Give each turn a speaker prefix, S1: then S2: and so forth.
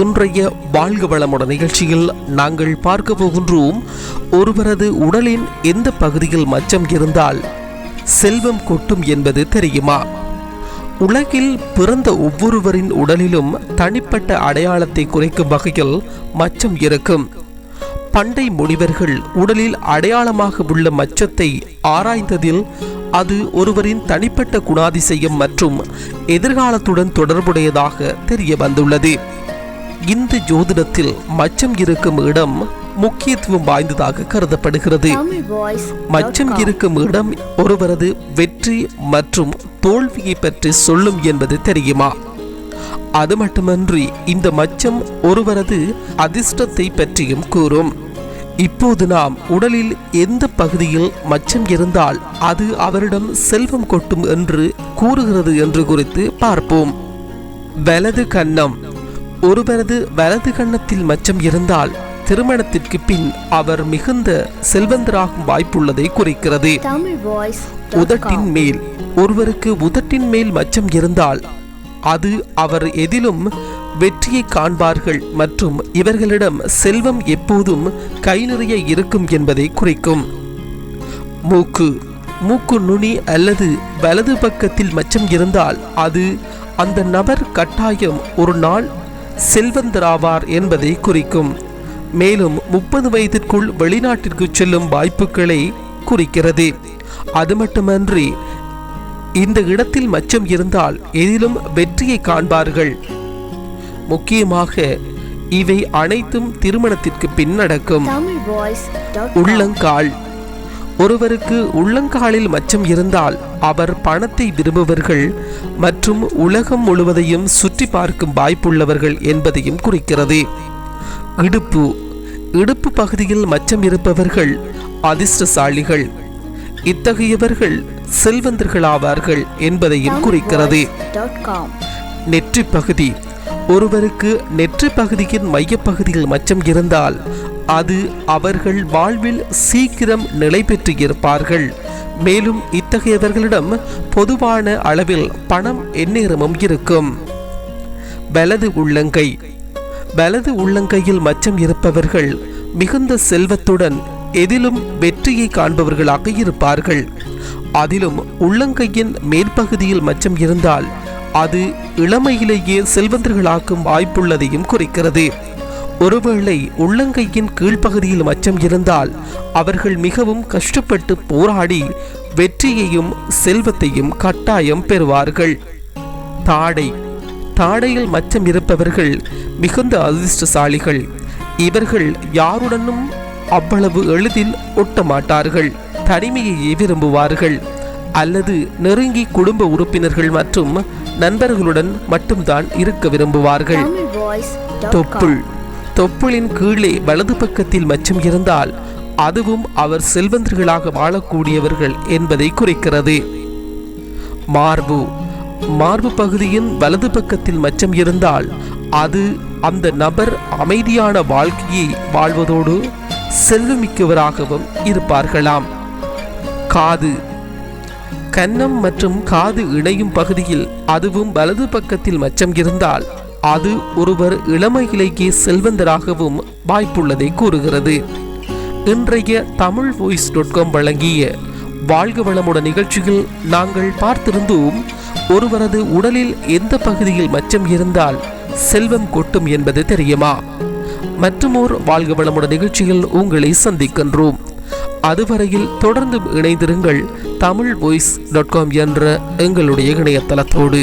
S1: இன்றைய வாழ்க வளமுடன் நிகழ்ச்சியில் நாங்கள் பார்க்க போகின்றோம் ஒருவரது உடலின் எந்த பகுதியில் மச்சம் இருந்தால் செல்வம் கொட்டும் என்பது தெரியுமா உலகில் பிறந்த ஒவ்வொருவரின் உடலிலும் தனிப்பட்ட அடையாளத்தை குறைக்கும் வகையில் மச்சம் இருக்கும் பண்டை முனிவர்கள் உடலில் அடையாளமாக உள்ள மச்சத்தை ஆராய்ந்ததில் அது ஒருவரின் தனிப்பட்ட குணாதிசயம் மற்றும் எதிர்காலத்துடன் தொடர்புடையதாக தெரிய வந்துள்ளது இந்து ஜோதிடத்தில் மச்சம் இருக்கும் இடம் முக்கியத்துவம் வாய்ந்ததாக கருதப்படுகிறது மச்சம் இருக்கும் இடம் ஒருவரது வெற்றி மற்றும் தோல்வியை பற்றி சொல்லும் என்பது தெரியுமா அது மட்டுமன்றி இந்த மச்சம் ஒருவரது அதிர்ஷ்டத்தை பற்றியும் கூறும் இப்போது நாம் உடலில் எந்த பகுதியில் மச்சம் இருந்தால் அது அவரிடம் செல்வம் கொட்டும் என்று கூறுகிறது என்று குறித்து பார்ப்போம் வலது கன்னம் ஒருவரது வலது கன்னத்தில் மச்சம் இருந்தால் திருமணத்திற்கு பின் அவர் மிகுந்த செல்வந்தராகும் வாய்ப்புள்ளதை குறிக்கிறது உதட்டின் மேல் ஒருவருக்கு உதட்டின் மேல் மச்சம் இருந்தால் அது அவர் எதிலும் வெற்றியை காண்பார்கள் மற்றும் இவர்களிடம் செல்வம் எப்போதும் கை நிறைய இருக்கும் என்பதை குறிக்கும் மூக்கு மூக்கு நுனி அல்லது வலது பக்கத்தில் மச்சம் இருந்தால் அது அந்த நபர் கட்டாயம் ஒரு நாள் செல்வந்தராவார் என்பதை குறிக்கும் மேலும் முப்பது வயதிற்குள் வெளிநாட்டிற்கு செல்லும் வாய்ப்புகளை குறிக்கிறது அது மட்டுமன்றி இந்த இடத்தில் மச்சம் இருந்தால் எதிலும் வெற்றியை காண்பார்கள் முக்கியமாக இவை அனைத்தும் திருமணத்திற்கு பின் நடக்கும் உள்ளங்கால் ஒருவருக்கு உள்ளங்காலில் மச்சம் இருந்தால் அவர் பணத்தை விரும்புவர்கள் மற்றும் உலகம் முழுவதையும் சுற்றி பார்க்கும் வாய்ப்புள்ளவர்கள் என்பதையும் குறிக்கிறது இடுப்பு இடுப்பு பகுதியில் மச்சம் இருப்பவர்கள் அதிர்ஷ்டசாலிகள் இத்தகையவர்கள் செல்வந்தர்களாவார்கள் என்பதையும் குறிக்கிறது நெற்றி பகுதி ஒருவருக்கு நெற்றி பகுதியின் மையப்பகுதியில் மச்சம் இருந்தால் அது அவர்கள் வாழ்வில் சீக்கிரம் நிலை பெற்று இருப்பார்கள் மேலும் இத்தகையவர்களிடம் பொதுவான அளவில் பணம் எந்நேரமும் இருக்கும் வலது உள்ளங்கை வலது உள்ளங்கையில் மச்சம் இருப்பவர்கள் மிகுந்த செல்வத்துடன் எதிலும் வெற்றியை காண்பவர்களாக இருப்பார்கள் அதிலும் உள்ளங்கையின் மேற்பகுதியில் மச்சம் இருந்தால் அது இளமையிலேயே செல்வந்தர்களாக்கும் வாய்ப்புள்ளதையும் குறிக்கிறது ஒருவேளை உள்ளங்கையின் கீழ்ப்பகுதியில் மச்சம் இருந்தால் அவர்கள் மிகவும் கஷ்டப்பட்டு போராடி வெற்றியையும் செல்வத்தையும் கட்டாயம் பெறுவார்கள் தாடை தாடையில் மச்சம் இருப்பவர்கள் மிகுந்த அதிர்ஷ்டசாலிகள் இவர்கள் யாருடனும் அவ்வளவு எளிதில் ஒட்ட மாட்டார்கள் தனிமையையே விரும்புவார்கள் அல்லது நெருங்கி குடும்ப உறுப்பினர்கள் மற்றும் நண்பர்களுடன் மட்டும்தான் இருக்க விரும்புவார்கள் தொப்புள் தொப்புளின் கீழே வலது பக்கத்தில் மச்சம் இருந்தால் அதுவும் அவர் செல்வந்தர்களாக வாழக்கூடியவர்கள் என்பதை குறிக்கிறது மார்பு மார்பு பகுதியின் வலது பக்கத்தில் மச்சம் இருந்தால் அது அந்த நபர் அமைதியான வாழ்க்கையை வாழ்வதோடு செல்வமிக்கவராகவும் இருப்பார்களாம் காது கன்னம் மற்றும் காது இணையும் பகுதியில் அதுவும் வலது பக்கத்தில் மச்சம் இருந்தால் அது ஒருவர் இளமையிலேயே செல்வந்தராகவும் வாய்ப்புள்ளதை கூறுகிறது இன்றைய தமிழ் வாய்ஸ் டாட் காம் வழங்கிய வாழ்க வளமுடன் நிகழ்ச்சியில் நாங்கள் பார்த்திருந்தோம் ஒருவரது உடலில் எந்த பகுதியில் மச்சம் இருந்தால் செல்வம் கொட்டும் என்பது தெரியுமா மற்றுமோர் வாழ்க வளமுடன் நிகழ்ச்சியில் உங்களை சந்திக்கின்றோம் அதுவரையில் தொடர்ந்து இணைந்திருங்கள் தமிழ் வாய்ஸ் டாட் காம் என்ற எங்களுடைய இணையதளத்தோடு